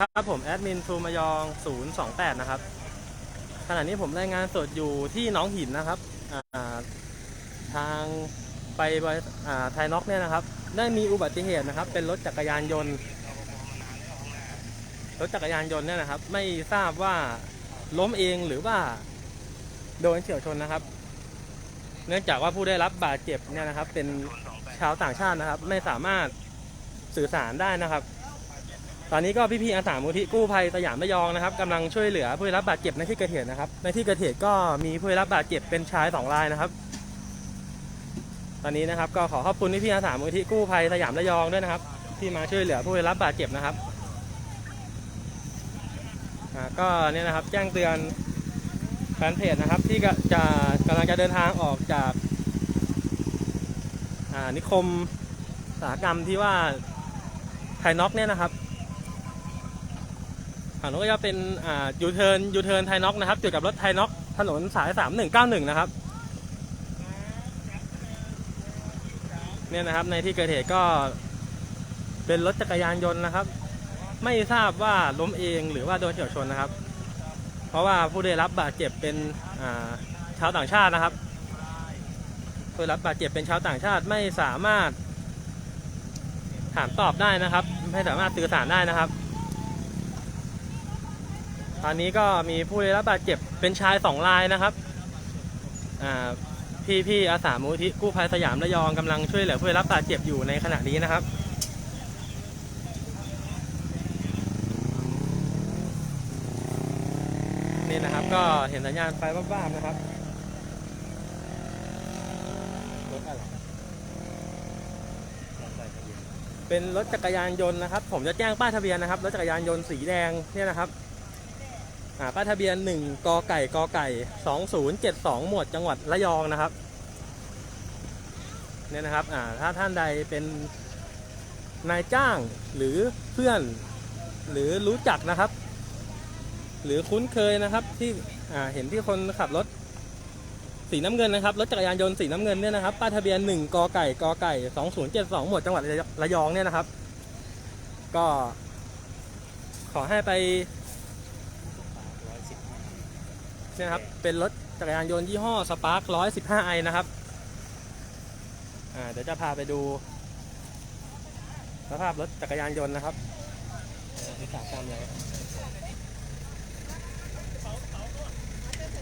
ครับผมแอดมินทูมายอง 028 นะครับ ขณะนี้ผมรายงานสดอยู่ที่น้องหินนะครับ ทางไปไทยน็อกเนี่ยนะครับ ได้มีอุบัติเหตุนะครับ เป็นรถจักรยานยนต์ รถจักรยานยนต์เนี่ยนะครับ ไม่ทราบว่าล้มเองหรือว่าโดนเฉียวชนนะครับ เนื่องจากว่าผู้ได้รับบาดเจ็บเนี่ยนะครับ เป็นชาวต่างชาตินะครับ ไม่สามารถสื่อสารได้นะครับ ตอนนี้ก็พี่ๆอาสามูลที่กู้ภัยสยามระยองนะครับกำลังช่วยเหลือผู้ได้รับบาดเจ็บในที่เกิดเหตุนะครับ ในที่เกิดเหตุก็มีผู้ได้รับบาดเจ็บเป็นชายสองรายนะครับ ตอนนี้นะครับก็ขอขอบคุณพี่ๆอาสามูลที่กู้ภัยสยามระยองด้วยนะครับ ที่มาช่วยเหลือผู้ได้รับบาดเจ็บนะครับก็เนี่ยนะครับแจ้งเตือนแฟนเพจนะครับ ที่จะกำลังจะเดินทางออกจากนิคมสาหกรรมที่ว่าไทยน็อกเนี่ยนะครับ ฝั่งนู้นก็จะเป็นอ่ายูเทิร์นยูเทิร์นไทยน็อกนะครับจุดกับรถไทยน็อกถนนสายสามหนึ่งเก้าหนึ่งนะครับเนี่ยนะครับในที่เกิดเหตุก็เป็นรถจักรยานยนต์นะครับ ไม่ทราบว่าล้มเองหรือว่าโดนเฉียวชนนะครับ เพราะว่าผู้ได้รับบาดเจ็บเป็นอ่าชาวต่างชาตินะครับผู้ได้รับบาดเจ็บเป็นชาวต่างชาติไม่สามารถถามตอบได้นะครับ ไม่สามารถสื่อสารได้นะครับ อนนี้ก็มีผู้ได้รับบาดเจ็บเป็นชายสองรายนะครับพี่พี่อาสามูที่กู้ภัยสยามระยองกำลังช่วยเหลือผู้ได้รับบาดเจ็บอยู่ในขณะนี้นะครับนี่นะครับก็เห็นสัญญาณไฟบ้าบๆนะครับรถอะไรเป็นรถจักรยานยนต์นะครับ ผมจะแจ้งป้ายทะเบียนนะครับรถจักรยานยนต์สีแดงเนี่ยนะครับ ป้ายทะเบียน 1กไก่กไก่ 2072 หมวดจังหวัดระยองนะครับเนี่ยนะครับถ้าท่านใดเป็นนายจ้างหรือเพื่อนหรือรู้จักนะครับ หรือคุ้นเคยนะครับที่เห็นที่คนขับรถสีน้ำเงินนะครับรถจักรยานยนต์สีน้ำเงินเนี่ยนะครับป้ายทะเบียน1กไก่กไก่ 2072 หมวดจังหวัดระยองเนี่ยนะครับ ก็ขอให้ไป เนี่ยนะครับ เป็นรถจักรยานยนต์ยี่ห้อสปาร์ค115ไอนะครับ อ่า เดี๋ยวจะพาไปดู สภาพรถจักรยานยนต์นะครับอุตสาหกรรมอะไร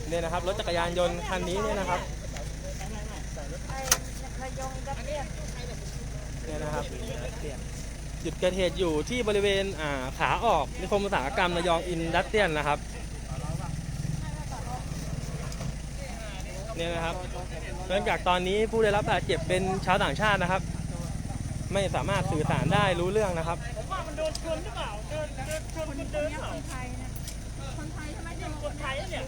เนี่ยนะครับ รถจักรยานยนต์คันนี้เนี่ยนะครับเนี่ยนะครับจุดเกิดเหตุอยู่ที่บริเวณขาออกนิคมอุตสาหกรรมระยองอินดัสเทรียลนะครับ เนี่ยนะครับเนื่องจากตอนนี้ผู้ได้รับบาดเจ็บเป็นชาวต่างชาตินะครับ ไม่สามารถสื่อสารได้รู้เรื่องนะครับผมว่ามันโดนชนหรือเปล่าเดินเดินชนคนเดินหรือเปล่าคนไทยนะคนไทยใช่ไหมเด็กคนไทยเนี่ย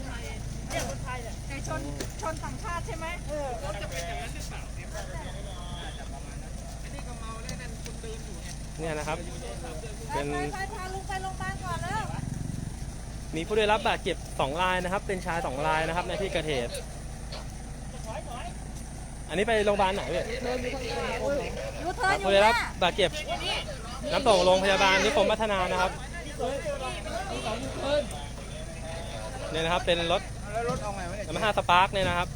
เนี่ยคนไทยเนี่ยแต่ชนชนต่างชาติใช่ไหมเออรถจะเป็นอย่างนั้นหรือเปล่าเนี่ยนะครับไปเป็นไปไปพาลุงไปโรงพยาบาลก่อนแล้วมีผู้ได้รับบาดเจ็บสองรายนะครับ เป็นชายสองรายนะครับในที่เกิดเหตุ อันนี้ไปโรงพยาบาลไหนเนี่ยยูเทิร์นอยู่ผู้ได้เนี่รัยบบาดเจ็บน้ำส่งโรงพยาบาลนิคมพัฒนานะครับเนี่ยนะครับเป็นรถแล้วรถเอาไงวะเนี่ยยามาฮ่าสปาร์กเนี่ยนะครับ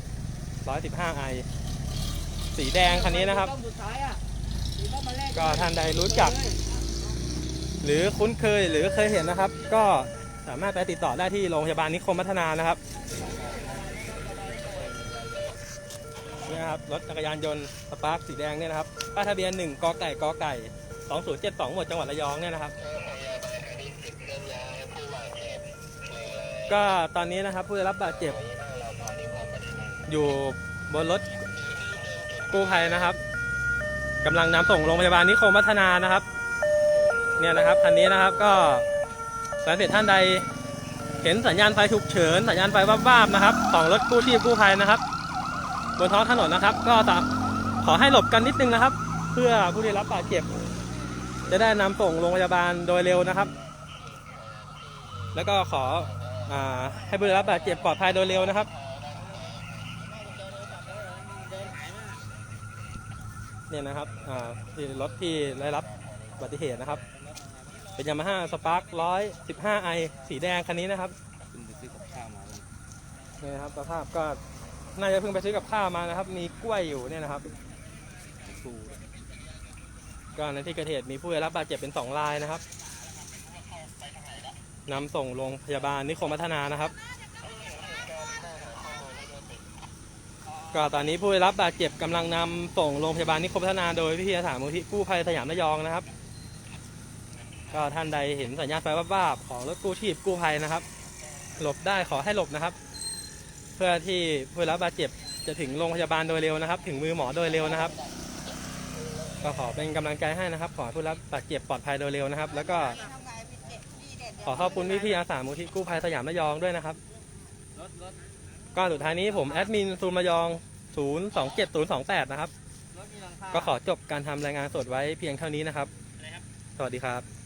115ไอสีแดงคันนี้นะครับ ต้องสุดท้ายอะสีต้องมาแลกก็ท่านใดรู้จัก หรือคุ้นเคยหรือเคยเห็นนะครับ ก็สามารถไปติดต่อได้ที่โรงพยาบาลนิคมพัฒนานะครับ นี่ครับรถจักรยานยนต์สปาร์คสีแดงเนี่ยนะครับป้ายทะเบียน1กไก่กไก่2072หมวดจังหวัดระยองเนี่ยนะครับ ก็ตอนนี้นะครับผู้ได้รับบาดเจ็บ อยู่บนรถกู้ภัยนะครับกำลังนำส่งโรงพยาบาลนิคมพัฒนานะครับ เนี่ยนะครับคันนี้นะครับก็แฟนเพจท่านใด เห็นสัญญาณไฟฉุกเฉิน สัญญาณไฟวาบๆนะครับของรถกู้ชีพกู้ภัยนะครับ บนท้องถนนนะครับ ก็ตามขอให้หลบกันนิดนึงนะครับ เพื่อผู้ได้รับบาดเจ็บ จะได้นำส่งโรงพยาบาลโดยเร็วนะครับ แล้วก็ขออาให้ผู้ได้รับบาดเจ็บปลอดภัยโดยเร็วนะครับเนี่ยนะครับอ่าที่รถที่ได้รับอุบัติเหตุนะครับ เป็นยามาฮ่าสปาร์คร้อยสิบห้าไอสีแดงคันนี้นะครับคุณไปซื้อกับข้าวมานี่นะครับสภาพก็ น่าจะเพิ่งไปซื้อกับข้าวมานะครับ มีกล้วยอยู่เนี่ยนะครับก็ในที่เกิดเหตุมีผู้ได้รับบาดเจ็บเป็นสองรายนะครับนำส่งโรงพยาบาลนิคมพัฒนานะครับ ก็ตอนนี้ผู้ได้รับบาดเจ็บกำลังนำส่งโรงพยาบาลนิคมพัฒนาโดยพี่อาสามูลที่กู้ภัยสยามระยองนะครับ ก็ท่านใดเห็นสัญญาณไฟวับๆของรถกู้ชีพกู้ภัยนะครับ หลบได้ขอให้หลบนะครับ เพื่อที่ผู้รับบาดเจ็บจะถึงโรงพยาบาลโดยเร็วนะครับ ถึงมือหมอโดยเร็วนะครับ ก็ขอเป็นกำลังใจให้นะครับ ขอให้ผู้รับบาดเจ็บปลอดภัยโดยเร็วนะครับ แล้วก็ขอขอบคุณพี่พี่ๆอาสามูลที่กู้ภัยสยามระยองด้วยนะครับก็สุดท้ายนี้ผมแอดมินซูมระยอง 027028 นะครับรถมีหลังคาก็ขอจบการทำรายงานสดไว้เพียงเท่านี้นะครับ สวัสดีครับ